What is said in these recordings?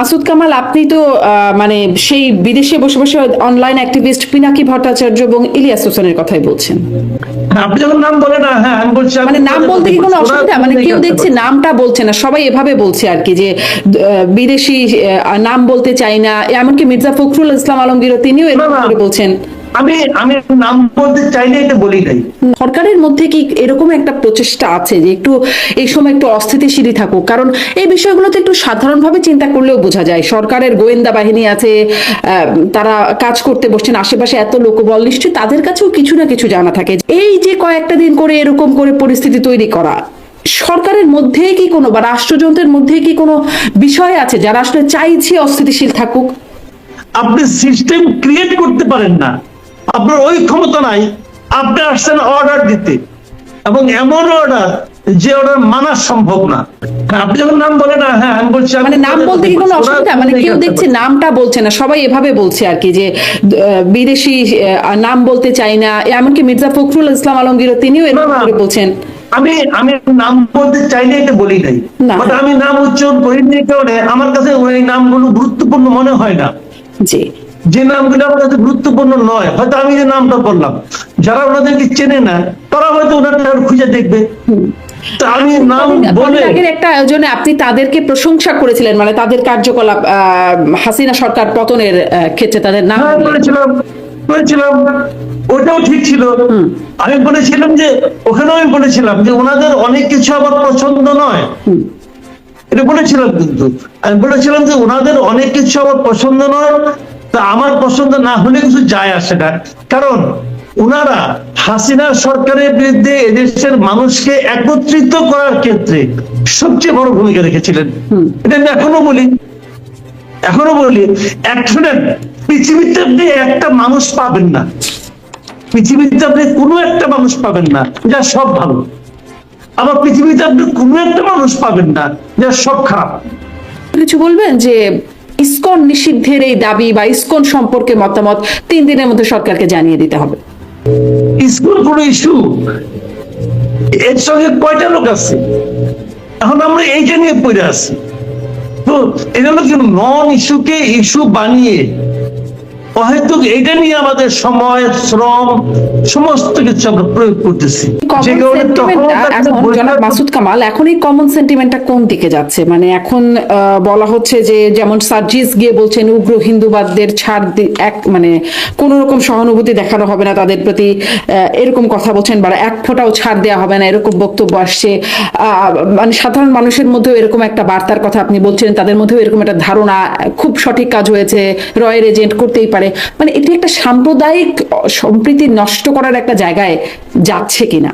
মাসুদ কামাল আপনি তো মানে সেই বিদেশে বসে বসে অনলাইন অ্যাক্টিভিস্ট পিনাকি ভট্টাচার্য এবং ইলিয়াস হোসেনের কথাই বলছেন। আপনি যখন নাম বলেন না হ্যাঁ আমি বলছি মানে নাম বলতে কি কোনো অসুবিধা? মানে কেউ দেখছে নামটা বলছে না সবাই এভাবে বলছে আর কি যে বিদেশি নাম বলতে চাই না এমনকি মির্জা ফখরুল ইসলাম আলমগীরও তিনিও এরকম। করে বলছেন। আমি আমি নাম বলতে চাইলে এটা বলি নাই। সরকারের মধ্যে কি এরকম একটা প্রচেষ্টা আছে যে একটু এই সময় একটু অস্থিতিশীলই থাকুক? কারণ এই বিষয়গুলোতে একটু সাধারণভাবে চিন্তা করলেও বোঝা যায় সরকারের গোয়েন্দা বাহিনী আছে তারা কাজ করতে বসছেন আশেপাশে এত লোকবল নিশ্চয়ই তাদের কাছেও কিছু না কিছু জানা থাকে। এই যে কয়েকটা দিন করে এরকম করে পরিস্থিতি তৈরি করা সরকারের মধ্যে কি কোনো বা রাষ্ট্রযন্ত্রের মধ্যে কি কোনো বিষয় আছে যারা আসলে চাইছে অস্থিতিশীল থাকুক? আপনি সিস্টেম ক্রিয়েট করতে পারেন না। আপনার ওই ক্ষমতা নাই আপনি আসছেন অর্ডার দিতে। এবং এমন অর্ডার যে অর্ডার মানা সম্ভব না। আপনি যখন নাম বলে না হ্যাঁ আমি বলছি মানে নাম বলতে কি কোনো অসুবিধা? মানে কেউ দেখছে নামটা বলছে না সবাই এভাবে বলছে আর কি যে বিদেশি নাম বলতে চাই না। এমনকি মির্জা ফখরুল ইসলাম আলমগীর তিনিও এরকম। করে বলছেন। আমি আমি নাম বলতে চাইলে এটা বলি নাই। বাট আমি নাম উচ্চারণ করিনি কারণে আমার কাছে ওই নামগুলো গুরুত্বপূর্ণ মনে হয় না। জি। যে নামগুলো আমার কাছে গুরুত্বপূর্ণ নয় হয়তো আমি যে নামটা বললাম যারা ওনাদেরকে চেনে না তারা হয়তো ওনারটা খুঁজে দেখবে। আমি নাম বলে আগের একটা আয়োজনে আপনি তাদেরকে প্রশংসা করেছিলেন মানে তাদের কার্যকলাপ হাসিনা সরকার পতনের ক্ষেত্রে তাদের নাম হ্যাঁ বলেছিলাম বলেছিলাম ওটাও ঠিক ছিল। আমি বলেছিলাম যে ওখানেও আমি বলেছিলাম যে ওনাদের অনেক কিছু আমার পছন্দ নয়। এটা বলেছিলাম কিন্তু। আমি বলেছিলাম যে ওনাদের অনেক কিছু আমার পছন্দ নয় তা আমার পছন্দ না হলে কিছু যায় আসে না। কারণ ওনারা হাসিনা সরকারের বিরুদ্ধে এদেশের মানুষকে একত্রিত করার ক্ষেত্রে সবচেয়ে বড় ভূমিকা রেখেছিলেন। এটা আমি এখনও বলি। এখনও বলি এক পৃথিবীতে আপনি একটা মানুষ পাবেন না। পৃথিবীতে আপনি কোনো একটা মানুষ পাবেন না যা সব ভালো। আবার পৃথিবীতে আপনি কোনো একটা মানুষ পাবেন না যা সব খারাপ। কিছু বলবেন যে ইসকন নিষিদ্ধের এই দাবি বা ইস্কন সম্পর্কে মতামত তিন দিনের মধ্যে সরকারকে জানিয়ে দিতে হবে। ইস্কন কোন ইস্যু? এর সঙ্গে কয়টা লোক আছে? এখন আমরা এইটা নিয়ে পড়ে আছি। তো এটা নন ইস্যুকে ইস্যু বানিয়ে হয়তো এটা নিয়ে আমাদের সময় শ্রম সমস্ত কিছু আমরা প্রয়োগ করতেছি। জনাব মাসুদ কামাল এখন এই কমন সেন্টিমেন্টটা কোন দিকে যাচ্ছে? মানে এখন বলা হচ্ছে যে যেমন সার্জিস গিয়ে বলছেন উগ্র হিন্দুবাদদের ছাড় এক মানে কোন রকম সহানুভূতি দেখানো হবে না তাদের প্রতি এরকম কথা বলছেন বা এক ফোঁটাও ছাড় দেওয়া হবে না এরকম বক্তব্য আসছে। আহ, মানে সাধারণ মানুষের মধ্যেও এরকম একটা বার্তার কথা আপনি বলছেন তাদের মধ্যেও এরকম একটা ধারণা খুব সঠিক কাজ হয়েছে রয়ের এজেন্ট করতেই পারে। মানে এটি একটা সাম্প্রদায়িক, সম্প্রীতি নষ্ট করার একটা জায়গায় যাচ্ছে কিনা?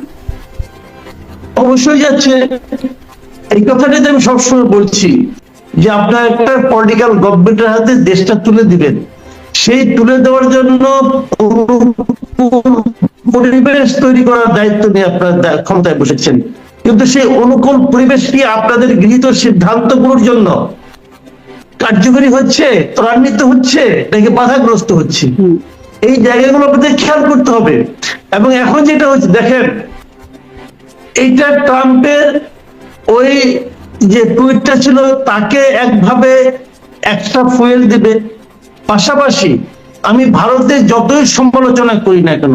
অবশ্যই যাচ্ছে। এই কথাটাই আমি সবসময় বলছি যে আপনার একটা পলিটিক্যাল গভর্নমেন্টের হাতে দেশটা তুলে দিবেন। সেই তুলে দেওয়ার জন্য পরিবেশ তৈরি করার দায়িত্ব নিয়ে আপনার ক্ষমতায় বসেছেন। কিন্তু সেই অনুকূল পরিবেশটি আপনাদের গৃহীত সিদ্ধান্তগুলোর জন্য? কার্যকরী হচ্ছে ত্বরান্বিত হচ্ছে নাকি বাধাগ্রস্ত হচ্ছে? এই জায়গাগুলো আপনাদের খেয়াল করতে হবে। এবং এখন যেটা হচ্ছে দেখেন এইটা ট্রাম্পের ওই যে টুইটটা ছিল তাকে একভাবে একটা ফুয়েল দেবে। পাশাপাশি আমি ভারতের যতই সমালোচনা করি না কেন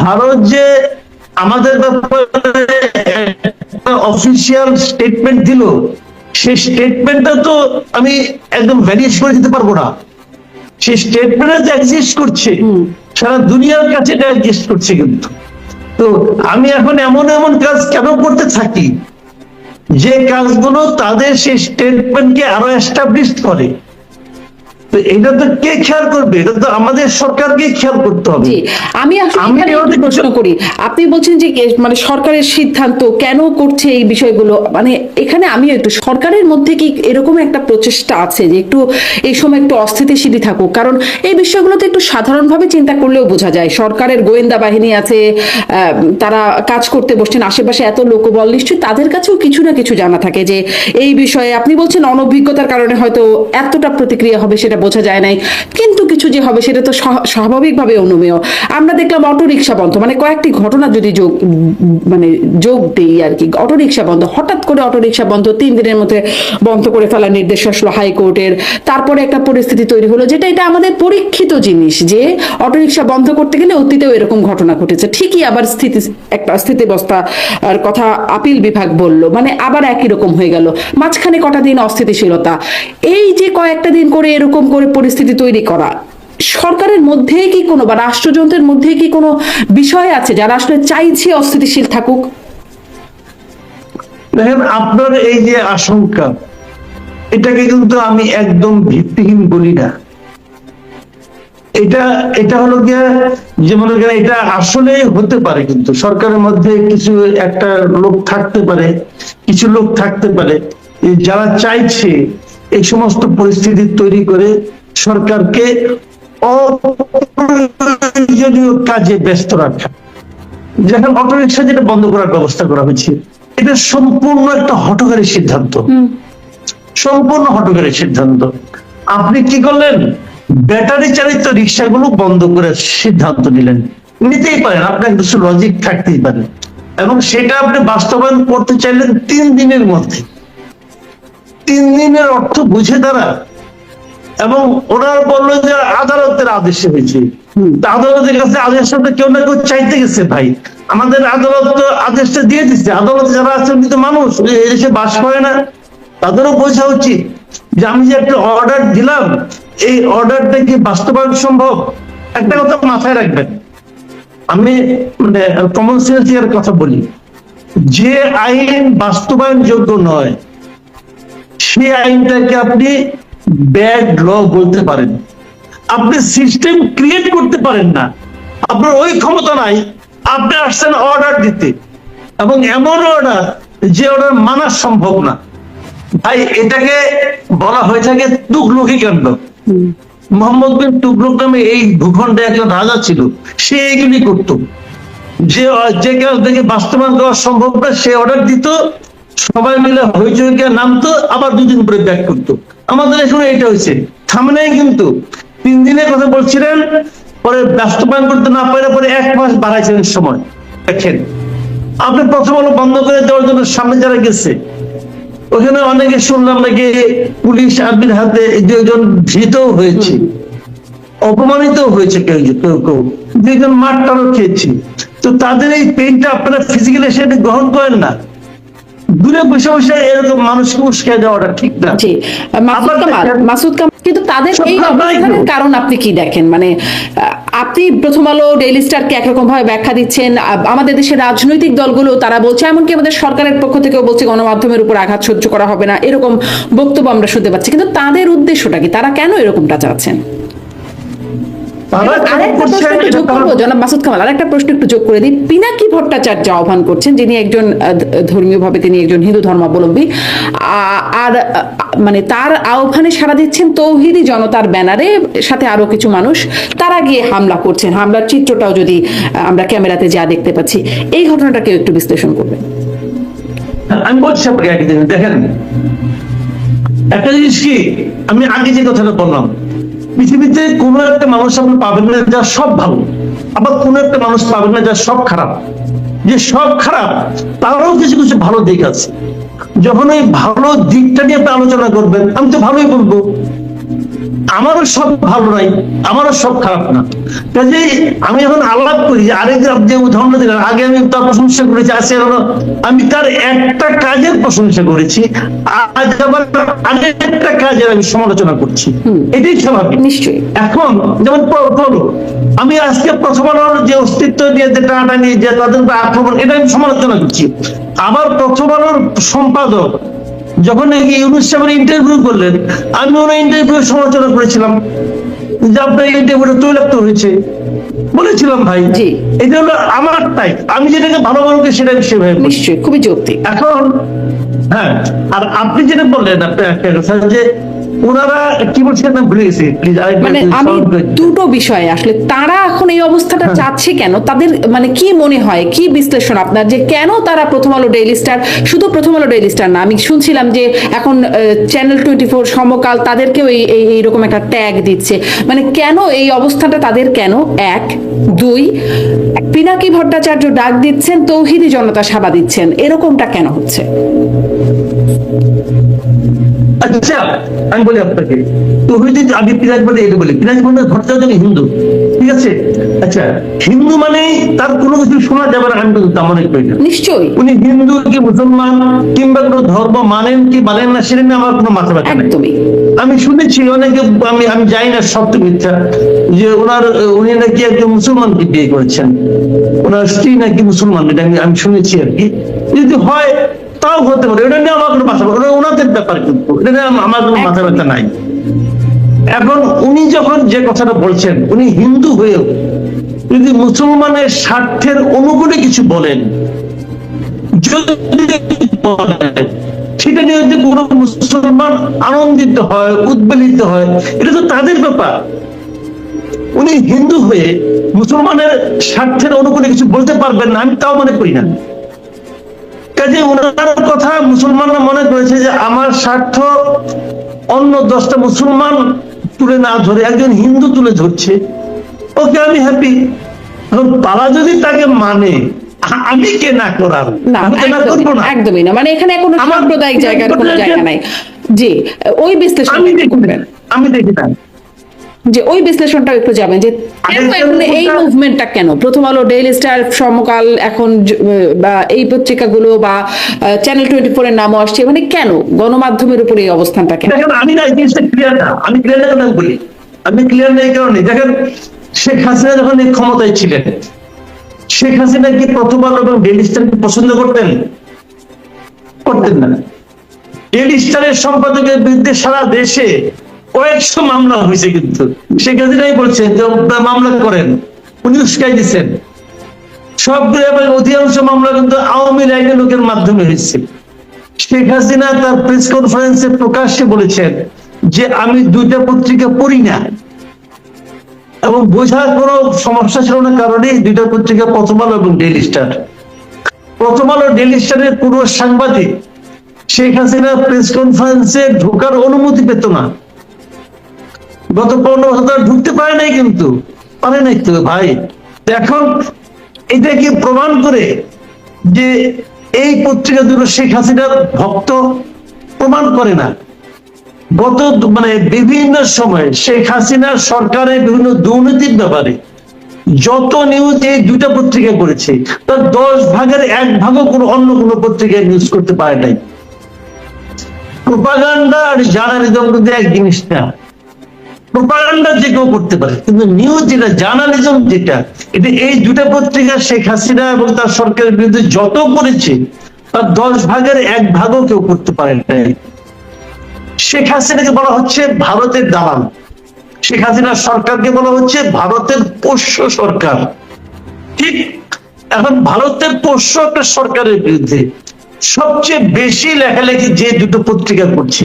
ভারত যে আমাদের ব্যাপারে অফিসিয়াল স্টেটমেন্ট দিল সেই স্টেটমেন্টটা তো আমি একদম ভ্যানিশ করে দিতে পারব না। সেই স্টেটমেন্টটা যে এক্সিস্ট করছে সারা দুনিয়ার কাছে এটা এক্সিস্ট করছে কিন্তু। তো আমি এখন এমন এমন কাজ কেন করতে থাকি? যে কাজগুলো তাদের সেই স্টেটমেন্টকে আরও এস্টাবলিশ করে। তো এটা তো কে খেয়াল করবে? এটা তো আমাদের সরকারকে খেয়াল করতে হবে। আমি আসলে প্রশ্ন করি। আপনি বলছেন যে মানে সরকারের সিদ্ধান্ত কেন করছে এই বিষয়গুলো? মানে এখানে আমি একটু সরকারের মধ্যে কি এরকম একটা প্রচেষ্টা আছে যে একটু এই সময় একটু অস্থিতিশীলই থাকুক? কারণ এই বিষয়গুলোতে একটু সাধারণভাবে চিন্তা করলেও বোঝা যায় সরকারের গোয়েন্দা বাহিনী আছে আহ, তারা কাজ করতে বসছেন আশেপাশে এত লোকবল নিশ্চয়ই তাদের কাছেও কিছু না কিছু জানা থাকে যে এই বিষয়ে আপনি বলছেন অনভিজ্ঞতার কারণে হয়তো এতটা প্রতিক্রিয়া হবে সেটা বোঝা যায় নাই। কিন্তু কিছু যে হবে সেটা তো স্বাভাবিকভাবে অনুমেয়। আমরা দেখলাম অটো রিক্সা বন্ধ মানে কয়েকটি ঘটনা যদি যোগ মানে যোগ দেই আর কি। অটো রিক্সা বন্ধ, হঠাৎ করে অটো রিক্সা বন্ধ, তিন দিনের মধ্যে বন্ধ করে ফেলার নির্দেশ আসলো হাইকোর্টের। তারপরে একটা পরিস্থিতি তৈরি হলো, যেটা এটা আমাদের পরীক্ষিত জিনিস যে অটো রিক্সা বন্ধ করতে গেলে অতীতেও এরকম ঘটনা ঘটেছে। ঠিকই আবার স্থিতি, একটা স্থিতিবস্তা আর কথা আপিল বিভাগ বলল মানে আবার একই রকম হয়ে গেল। মাঝখানে কটা দিন অস্থিতিশীলতা। এই যে কয়েকটা দিন করে এরকম করে পরিস্থিতি তৈরি করা। সরকারের মধ্যে কি কোনো বা রাষ্ট্রযন্ত্রের মধ্যে কি কোনো বিষয় আছে যারা আসলে চাইছে অস্থিতিশীল থাকুক? দেখেন, আপনার এই যে আশঙ্কা, এটাকে কিন্তু আমি একদম ভিত্তিহীন বলি না। এটা এটা হলো গিয়ে যে মনে করেন এটা আসলে হতে পারে কিন্তু সরকারের মধ্যে কিছু একটা লোক থাকতে পারে, কিছু লোক থাকতে পারে, যারা চাইছে এই সমস্ত পরিস্থিতি তৈরি করে সরকারকে অপ্রয়োজনীয় কাজে ব্যস্ত রাখা। যেখানে অটোরিকশা যেটা বন্ধ করার ব্যবস্থা করা হয়েছে এটা সম্পূর্ণ একটা হটকারী সিদ্ধান্ত। সম্পূর্ণ হটকারী সিদ্ধান্ত। আপনি কি করলেন? ব্যাটারি চালিত রিক্সাগুলো বন্ধ করে সিদ্ধান্ত নিলেন। নিতেই পারেন আপনার কিছু লজিক থাকতেই পারে। এবং সেটা আপনি বাস্তবায়ন করতে চাইলেন তিন দিনের মধ্যে। তিন দিনের অর্থ বুঝে তারা। এবং ওনার বলল যে আদালতের আদেশে হয়েছে। আদালতের কাছে আদেশটা কেউ না কেউ চাইতে গেছে ভাই। আমাদের আদালত তো আদেশটা দিয়ে দিচ্ছে আদালতে যারা আছেন কিন্তু মানুষ এ- এসে বাস করে না। তাদেরও বোঝা উচিত যে আমি যে একটা অর্ডার দিলাম এই অর্ডারটা কি বাস্তবায়ন সম্ভব? একটা কথা মাথায় রাখবেন। আমি মানে কমন সেন্স কথা বলি। যে আইন বাস্তবায়ন যোগ্য নয় সেই আইনটাকে আপনি ব্যাড ল বলতে পারেন। আপনি সিস্টেম ক্রিয়েট করতে পারেন না। আপনার ওই ক্ষমতা নাই, আপনি আসছেন অর্ডার দিতে। এবং এমন অর্ডার যে অর্ডার মানা সম্ভব না। ভাই, এটাকে বলা হয়ে থাকে তুগলকি কাণ্ড। মোহাম্মদ বিন তুগলক নামে এই ভূখণ্ডে একজন রাজা ছিল। সে এগুলি করতো। যে যে কাজ থেকে বাস্তবায়ন করা সম্ভব না, সে অর্ডার দিত সবাই মিলে হইচই গিয়ে নামতো, আবার দুদিন পরে ব্যাক করতো। আমাদের এখানে এটা হয়েছে। থামনে কিন্তু। তিন দিনের কথা বলছিলেন, পরে বাস্তবায়ন করতে না পারে পরে এক মাস বাড়াইছিলেন সময়। দেখেন, আপনি প্রথম আলো বন্ধ করে দেওয়ার জন্য সামনে যারা গেছে, ওখানে অনেকে শুনলাম নাকি পুলিশ আর্মির হাতে দুজন ধৃত হয়েছে। অপমানিত হয়েছে কেউ কেউ কেউ। দুজন মারটারও খেয়েছি। তো তাদের এই পেনটা আপনারা ফিজিক্যালি সেটা গ্রহণ করেন না। দূরে বসে বসে এরকম মানুষকে উস্কে দেওয়াটা ঠিক না। জি মাসুদ কামাল মাসুদ কামাল কিন্তু তাদের এই অবস্থানের কারণ আপনি কি দেখেন? মানে আপনি প্রথম আলো ডেইলি স্টারকে একরকম ভাবে ব্যাখ্যা দিচ্ছেন আমাদের দেশের রাজনৈতিক দলগুলো তারা বলছে এমনকি আমাদের সরকারের পক্ষ থেকেও বলছে গণমাধ্যমের উপর আঘাত সহ্য করা হবে না এরকম বক্তব্য আমরা শুনতে পাচ্ছি। কিন্তু তাদের উদ্দেশ্যটা কি? তারা কেন এরকমটা চাচ্ছেন? আরেকটা প্রশ্ন একটু যোগ তারা- করব জনাব মাসুদ কামাল আরেকটা প্রশ্ন একটু যোগ করে দিই। পিনাকি ভট্টাচার্য আহ্বান করছেন যিনি একজন ধর্মীয় তিনি একজন হিন্দু ধর্মাবলম্বী। আর মানে তার আহ্বানে সাড়া দিচ্ছেন তৌহিদি জনতার ব্যানারে সাথে আরও কিছু মানুষ। তারা গিয়ে হামলা করছেন। হামলার চিত্রটাও যদি আমরা ক্যামেরাতে যা দেখতে পাচ্ছি এই ঘটনাটাকে একটু বিশ্লেষণ করবেন। আমি বলছি আপনাকে একদিন দেখেন। একটা জিনিস কি আমি আগে যে কথাটা বললাম পৃথিবীতে কোন একটা মানুষ আপনি পাবেন না যা সব ভালো, আবার কোনো একটা মানুষ পাবেন না যা সব খারাপ। যে সব খারাপ, তারও কিছু কিছু ভালো দিক আছে। যখন ওই ভালো দিকটা নিয়ে আপনি আলোচনা করবেন, আমি তো ভালোই বলব। আমারও সব ভালো নাই আমারও সব খারাপ না। কাজে আমি এখন আলাপ করি আরেক যে উদাহরণ দিলাম আগে আমি তার প্রশংসা করেছি আজকে হলো আমি তার একটা কাজের প্রশংসা করেছি আজ আবার আরেকটা কাজের আমি সমালোচনা করছি। এটাই স্বাভাবিক। নিশ্চয়ই। এখন যেমন আমি আজকে প্রথম আলোর যে অস্তিত্ব নিয়ে যে টানাটা নিয়ে যে তাদের আক্রমণ এটা আমি সমালোচনা করছি। আবার প্রথম আলোর সম্পাদক যখন নাকি ইউনুস সাহেবের ইন্টারভিউ করলেন আমি ওনার ইন্টারভিউ সমালোচনা করেছিলাম যে আপনার ইন্টারভিউটা তৈলাক্ত হয়েছে। বলেছিলাম ভাই জি। এটা হলো আমার তাই আমি যেটাকে ভালো সেটা সেভাবে নিশ্চয়ই খুবই যৌক্তিক। এখন হ্যাঁ আর আপনি যেটা বললেন আপনার একটা কথা যে ওনারা কি বলছেন না ভুলে গেছি প্লিজ মানে আমি দুটো বিষয়ে আসলে তারা এখন এই অবস্থাটা হ্যাঁ। চাচ্ছে কেন? তাদের মানে কি মনে হয় কি বিশ্লেষণ আপনার যে কেন তারা প্রথম আলো ডেইলি স্টার শুধু প্রথম আলো ডেইলি স্টার না আমি শুনছিলাম যে এখন চ্যানেল টোয়েন্টি ফোর সমকাল তাদেরকেও এই এই- এইরকম একটা ট্যাগ দিচ্ছে। মানে কেন এই অবস্থাটা তাদের কেন? এক। দুই পিনাকি ভট্টাচার্য ডাক দিচ্ছেন তৌহিদি জনতা সাবা দিচ্ছেন এরকমটা কেন হচ্ছে? আচ্ছা আমি বলি আপনাকে তো হইতে আগে পিরাজ বলে এটা বলি। পিরাজ ভট্টাচার্য হিন্দু ঠিক আছে? আচ্ছা হিন্দু মানে তার কোনো কিছু শোনা যাবে না আমি কিন্তু তা মনে করি না। নিশ্চয়ই। উনি হিন্দু কি মুসলমান কিংবা কোনো ধর্ম মানেন কি মানেন না সেটা নিয়ে আমার কোনো মাথা ব্যথা নেই আমি শুনেছি অনেকে আমি আমি জানি না সত্য মিথ্যা যে ওনার উনি নাকি একজন মুসলমানকে বিয়ে করেছেন। ওনার স্ত্রী নাকি মুসলমান এটা আমি শুনেছি আর কি। যদি হয় তাও হতে পারে এটা নিয়ে আমার কোনো মাথা ওটা ওনাদের ব্যাপার কিন্তু এটা নিয়ে আমার কোনো মাথা ব্যথা নাই। এখন উনি যখন যে কথাটা বলছেন উনি হিন্দু হয়েও যদি মুসলমানের স্বার্থের অনুকূলে কিছু বলেন, সেটা নিয়ে যদি কোনো মুসলমান আনন্দিত হয় উদ্বেলিত হয় এটা তো তাদের ব্যাপার। উনি হিন্দু হয়ে মুসলমানের স্বার্থের অনুকূলে কিছু বলতে পারবেন না আমি তাও মনে করি না। কাজে ওনার কথা মুসলমানরা মনে করেছে যে আমার স্বার্থ অন্য দশটা মুসলমান তুলে না ধরে একজন হিন্দু তুলে ধরছে। ওকে আমি হ্যাপি এখন তারা যদি তাকে মানে আমি কে না করার? একদমই না। মানে এখানে কোনো সাম্প্রদায়িক জায়গার কোনো জায়গা নাই। জি ওই বিশ্লেষণ আমি দেখি না। যে ওই বিশ্লেষণটা একটু যাবেন যে এখন এই মুভমেন্টটা কেন? প্রথম আলো ডেইলি স্টার সমকাল এখন বা এই পত্রিকাগুলো বা চ্যানেল টোয়েন্টি ফোর এর নামও আসছে মানে কেন? গণমাধ্যমের উপরে এই অবস্থানটা কেন? আমি না এই জিনিসটা ক্লিয়ার না। আমি ক্লিয়ার না বলি? আমি ক্লিয়ার না এই কারণে। দেখেন শেখ হাসিনা যখন ক্ষমতায় ছিলেন শেখ হাসিনা কি প্রথম আলো এবং ডেলি স্টারকে পছন্দ করতেন? করতেন না। ডেলি স্টারের সম্পাদকের বিরুদ্ধে সারা দেশে মামলা হয়েছে কিন্তু। যে মামলা করেন, উনি উস্কাই দিচ্ছেন। সবগুলো এবং অধিকাংশ মামলা কিন্তু আওয়ামী লীগের লোকের মাধ্যমে হয়েছে। শেখ হাসিনা তার প্রেস কনফারেন্সে প্রকাশ্যে বলেছেন যে, আমি দুইটা পত্রিকা পড়ি না। এবং বোঝার কোনো সমস্যা ছিল না কারণে দুইটা পত্রিকা প্রথম আলো এবং ডেইলি স্টার। প্রথম আলো ডেইলি স্টারের পুরো সাংবাদিক শেখ হাসিনা প্রেস কনফারেন্সে ঢোকার অনুমতি পেত না। গত পনেরো বছর ধরে ঢুকতে পারে নাই কিন্তু। পারে নাই তো ভাই। এখন এটা কি প্রমাণ করে যে এই পত্রিকা দুটো শেখ হাসিনার ভক্ত প্রমাণ করে না। গত মানে বিভিন্ন সময় শেখ হাসিনার সরকারের বিভিন্ন দুর্নীতির ব্যাপারে যত নিউজ এই দুটা পত্রিকা করেছে, তার দশ ভাগের এক ভাগও কোনো অন্য কোনো পত্রিকায় নিউজ করতে পারে নাই। প্রোপাগান্ডা আর জার্নালিজম এক জিনিস না। প্রোপাগান্ডা যে কেউ করতে পারে, কিন্তু নিউজ যেটা জার্নালিজম যেটা, এটা এই দুটা পত্রিকা শেখ হাসিনা এবং তার সরকারের বিরুদ্ধে যত করেছে, তার দশ ভাগের এক ভাগও কেউ করতে পারে নাই। শেখ হাসিনাকে বলা হচ্ছে ভারতের দালাল। শেখ হাসিনার সরকারকে বলা হচ্ছে ভারতের পোষ্য সরকার। ঠিক এখন ভারতের পোষ্য একটা সরকারের বিরুদ্ধে সবচেয়ে বেশি লেখালেখি যে দুটো পত্রিকা করছে,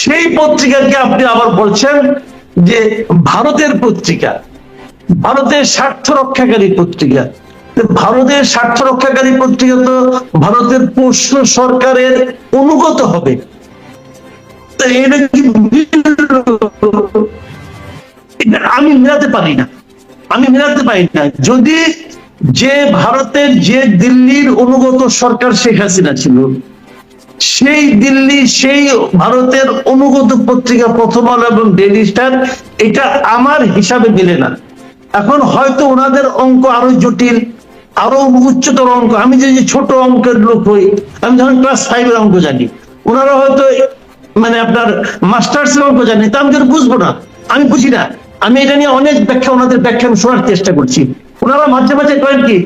সেই পত্রিকাকে আপনি আবার বলছেন যে ভারতের পত্রিকা, ভারতের স্বার্থ রক্ষাকারী পত্রিকা। ভারতের স্বার্থ রক্ষাকারী পত্রিকা তো ভারতের পোষ্য সরকারের অনুগত হবে। আমি মেলাতে পারি না। আমি মেলাতে পারি না। যদি যে ভারতের যে দিল্লির অনুগত সরকার শেখ হাসিনা ছিল সেই দিল্লি, সেই ভারতের অনুগত পত্রিকা প্রথম আলো এবং ডেইলি স্টার এটা আমার হিসাবে মিলে না। এখন হয়তো ওনাদের অঙ্ক আরও জটিল, আরও উচ্চতর অঙ্ক। আমি যে ছোট অঙ্কের লোক হই, আমি যখন ক্লাস ফাইভের অঙ্ক জানি। ওনারা হয়তো মানে আপনার মাস্টার্স অঙ্ক জানি, তা আমি বুঝব না। আমি বুঝি না। আমি এটা নিয়ে অনেক ব্যাখ্যা, ওনাদের ব্যাখ্যা আমি শোনার চেষ্টা করছি। ওনারা মাঝে মাঝে করেন কি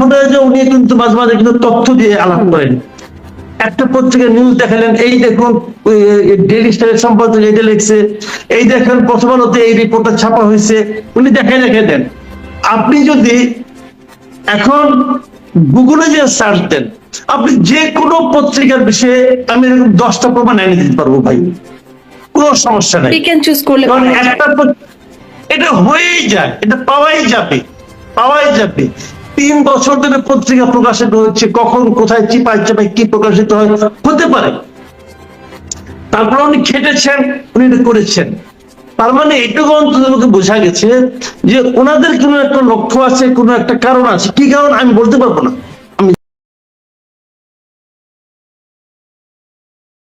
বোধ হয় যে উনি কিন্তু মাঝে মাঝে কিন্তু তথ্য দিয়ে আলাপ করেন। একটা পত্রিকা নিউজ দেখালেন এই দেখুন ডেইলি স্টারের সম্পাদক এটা লিখছে এই দেখেন প্রথম আলোতে এই রিপোর্টটা ছাপা হয়েছে উনি দেখাই দেখাই দেন। আপনি যদি এখন গুগলে যে সার্চ দেন আপনি যে কোনো পত্রিকার বিষয়ে আমি এরকম দশটা প্রমাণ এনে দিতে পারব ভাই। কোনো সমস্যা নাই। কারণ একটা এটা হয়েই যায় এটা পাওয়াই যাবে পাওয়াই যাবে। তিন বছর ধরে পত্রিকা প্রকাশিত হচ্ছে, কখন, কোথায় চিপাই চাপাই কি প্রকাশিত হয়, হতে পারে। তারপর উনি খেটেছেন, উনি করেছেন। তার মানে এটুকু অন্তত বোঝা গেছে যে ওনাদের কোনো একটা লক্ষ্য আছে, কোনো একটা কারণ আছে। কি কারণ আমি বলতে পারব না।